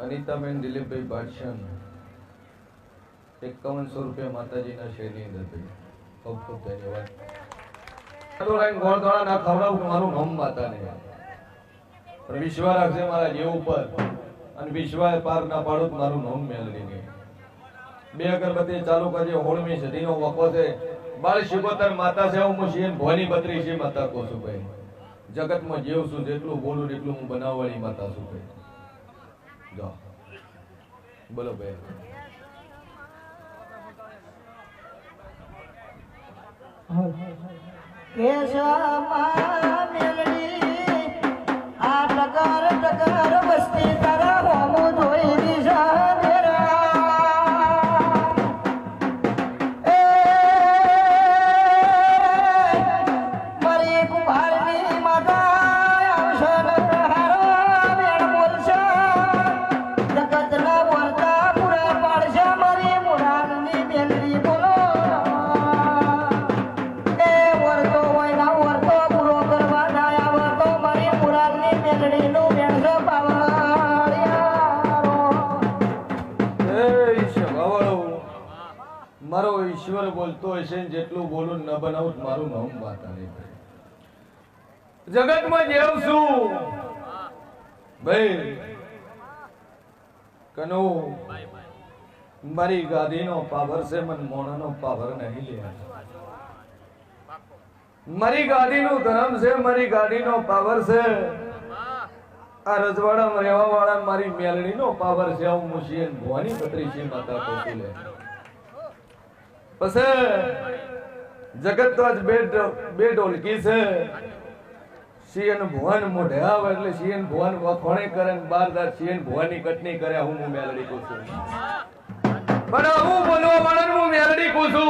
અનિતાબેન દિલીપભાઈ બાદશાહ એકાવનસો રૂપિયા માતાજીના શેરની અંદર ભાઈ ખૂબ મારું નામ માતાને વિશ્વા રાખશે મારા જીવ ઉપર. અને વિશ્વાએ પાર ના પાડું મારું નામ મેલડીને. બે અગરબત્તી ચાલુ કરજે, હોળમી સદીનો વખો છે. બાળ શિકોતર માતા છે, હું શિયન ભોની બત્રી છે માતા કહું છું ભાઈ. જગતમાં જેવ છું, જેટલું બોલું એટલું હું બનાવવાની માતા છું ભાઈ. બોલો ભાઈ. કેશવમાં મેલડી આ ટકર ટકર વસ્તી ઈશ્વર બોલતો હશે જેટલું બોલું ન બનાવું મારું નામ માતા નહીં જગતમાં જેવ છું. ભાઈ, કનો, મારી ગાદીનો પાવર છે, મન મોણાનો પાવર નહીં લે. મારી ગાડીનું ધર્મ છે, મારી ગાડીનો પાવર છે. આ રજવાડામાં રહેવા વાળા મારી મેલડીનો પાવર છે, આવું મુશીન ભવાની પત્રી છે માતા કોકિલે. પછી જગત તો આજ બે બે ઢોલકી છે. શિયન ભુવન મોઢે આવે એટલે શિયન ભુવન વખોણે કરે ને બાર દાર શિયન ભુવનની કટની કરે, હું હું મેલડી કું છું. પણ હું બોલવા મળે હું મેલડી કું છું.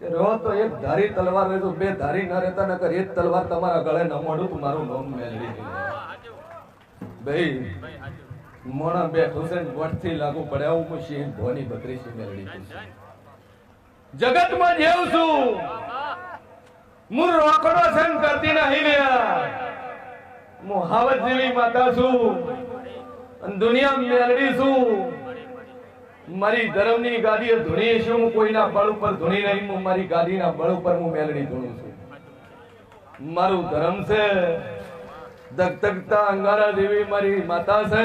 રહો તો એક ધારી તલવાર રહેતો બે ધારી ન રહેતા ન નકર એક તલવાર તમારા ગળે ન મોડું તો મારું નામ મેલડી ભાઈ મોણા બેઠું છે ને વટથી લાગુ પડે હું કોઈ સિંહ ભોની બકરી કહું છું. જગતમાં જેવું છું. હું રોકડો સન કરતી નહીં લ્યા હું જેવી માતા છું. દુનિયા મેલડી છું. મારી ધર્મની ગાદી ધૂણી છું, હું કોઈના બળ ઉપર ધૂણી નહીં, હું મારી ગાદીના બળ ઉપર હું મેલડી ધૂણું છું. મારું ધર્મ છે ધગધગતા અંગારા દેવી મારી માતા છે.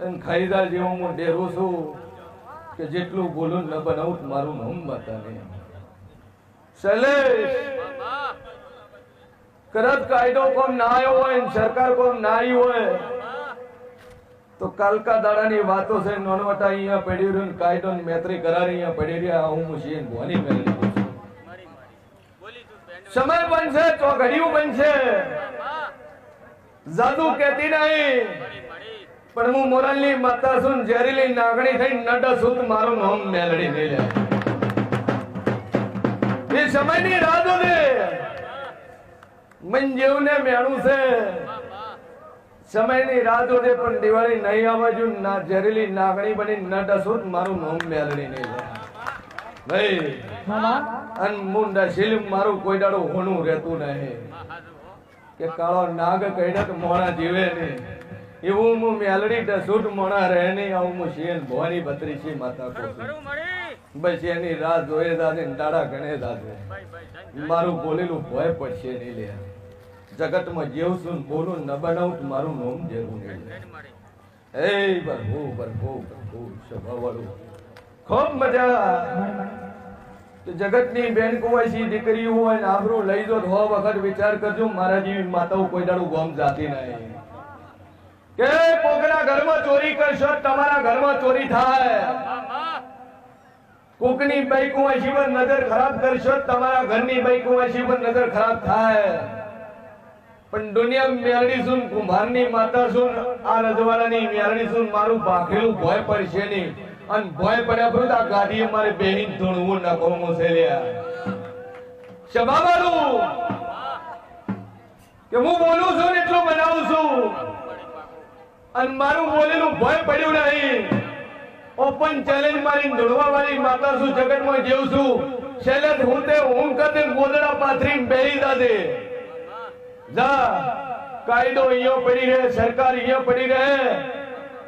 અને ખાઈદા જેવો હું ડેરો છું કે જેટલું બોલું ન બનાવું મારું નામ માતા ને શૈલેષ! કરત કાયદો કોમ ના આવ્યો હોય સરકાર કોમ ના આવી હોય તો કાલકા દાડાની વાતો છે નોનવટા અહીંયા પડી રહ્યું કાયદો ને મેત્રી કરારી અહીંયા પડી રહ્યા હું મુશીન ભવાની મેળવી સમય બનશે તો ઘડિયું બનશે. જાદુ કહેતી નહીં. પણ હું મોરલની માતા છું ને ઝેરીલી નાગણી થઈ નડ સુત મારું નામ મેલડી લે એ સમયની રાહ જોજે મન જેવું ને મેણું છે. સમયની રાહ જોજે પણ દિવાળી નહીં આવવા જો ના ઝેરીલી નાગણી બની ન સુત મારું નામ મેલડી લે ભાઈ અન મુંડા શીલ મારું કોઈ દાડો હોણું રહેતું નહીં. કે કાળો નાગ કઈડે મોણા જીવે નહીં. એવું હું મેલડી ડસુટ મોણા રહે નહીં. આવું હું શેન ભવાની છે માતા કો બસ એની રાહ જોયે દાદે ને દાડા ગણે દાદે મારું બોલેલું ભય પડશે નહીં લે. જગતમાં જેવું છું બોલું ન બનાવું મારું નોમ જેવું નહીં એ બરહુ બરહુ બરહુ સ્વભાવવાળું. ખૂબ મજા. તો જગતની બેન કુંવાસી દીકરી હોય ને આબરૂ લઈ જો હો વખત વિચાર કરજો, મારા જેવી માતાઓ કોઈ દાડું ગોમ જાતી નહીં. કે કોકના ઘરમાં ચોરી કરશો તમારા ઘરમાં ચોરી થાય. કોકની બાઈક કુંવાસી પર નજર ખરાબ કરશો તમારા ઘરની બાઈક કુંવાસી પર નજર ખરાબ થાય. પણ દુનિયા મેરડી સુન, કુંભારની માતા સુન, આ રજવાડાની મેરડી સુન, મારું ભાખેલું ભય પડશે નહીં. અને ભોય પડ્યા પર આ ગાડીએ મારે બેહીન ધૂણવું ના કોમું છે લ્યા શબાબાલું કે હું બોલું છું ને એટલું બનાવું છું. અને મારું બોલેલું ભય પડ્યું નહીં. ઓપન ચેલેન્જ મારી ધૂણવા વાળી માતા છું જગતમાં જેવું છું? છેલ્લે હું તે હું કદે ગોદડા પાથરીને બેહી દાદે જા. કાયદો અહીંયા પડી રહે, સરકાર અહીંયા પડી રહે.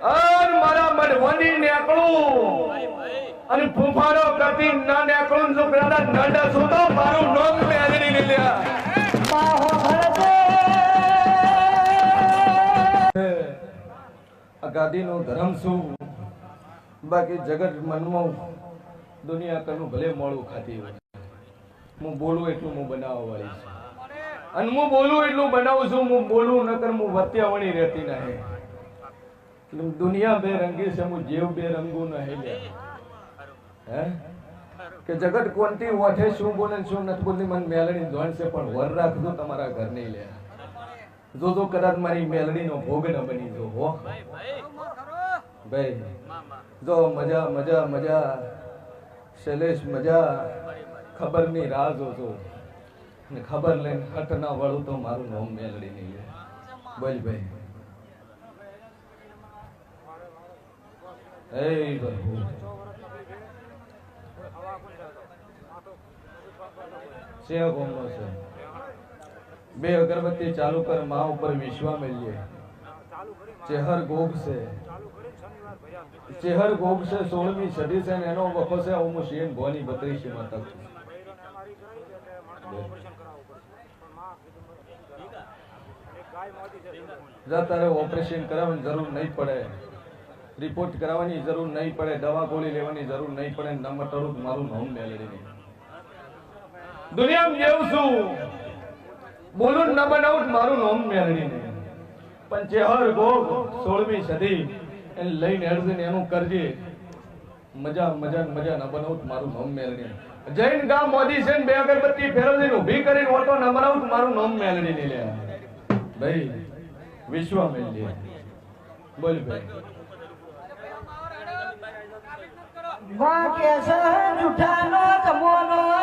અને મારા મઢવાની નેકળું. અને ફૂફારો પ્રતિ ના નેકળું છોકરાના નડા સુતો મારું નામ મેળવી ને લ્યા ભરતે આ ગાદીનો ધર્મ શું? બાકી જગત મનમાં દુનિયા કરનું ભલે મોડું ખાતી હોય. હું બોલું એટલું હું બનાવવા વાળી છું. અને હું બોલું એટલું બનાવું છું હું બોલું નકર હું વત્યાવણી રહેતી નહીં. દુનિયા બે રંગી છે હું જીવ બે રંગું નહીં લે. હે? કે જગત કોન્ટી ઓઠે, શું બોલે શું નથી બોલતી, મને મેલડી ધોણ છે, પણ વર રાખજો, તમારા ઘર નહીં લે. જો જો કદાચ મારી મેલડીનો ભોગ ન બની જો, હો. ભાઈ, જો મજા મજા મજા. શૈલેષ, મજા. ખબરની રાહ જોજો. ને ખબર લઈને હટ ના વળું તો મારું નામ મેલડી નહીં લે. બોલ ભાઈ. એ બે અગરબત્તી ચાલુ કર, માં ઉપર વિશ્વા મેલીએ. ચેહર ગોગ છે. ચેહર ગોગ છે, સોળમી સદી છે એનો વખો છે, હું શિયન ગોની બત્રીસી માં તક જા, તારે ઓપરેશન કરાવવાની જરૂર નહીં પડે. રિપોર્ટ કરાવવાની જરૂર નહીં પડે, દવા ગોળી લેવાની જરૂર નહીં પડે, નંબર મટડું મારું નામ નહીં દુનિયામાં જેવું છું. બોલું ન બનાવું મારું નામ નહીં પણ ચેહર ગોગ સોળમી સદી, એને લઈને હેડજે એનું કરજે. મજા મજા મજા ન બનાવું મારું નામ મેળવી જૈન ગામ મોદી છે બે અગરબત્તી ફેરવીને ઊભી કરીને ઓટો ન બનાવું મારું નામ નહીં લે ભાઈ વિશ્વ મેળવી બોલ ભાઈ. માં કે છે જુઠાનો કમોનો.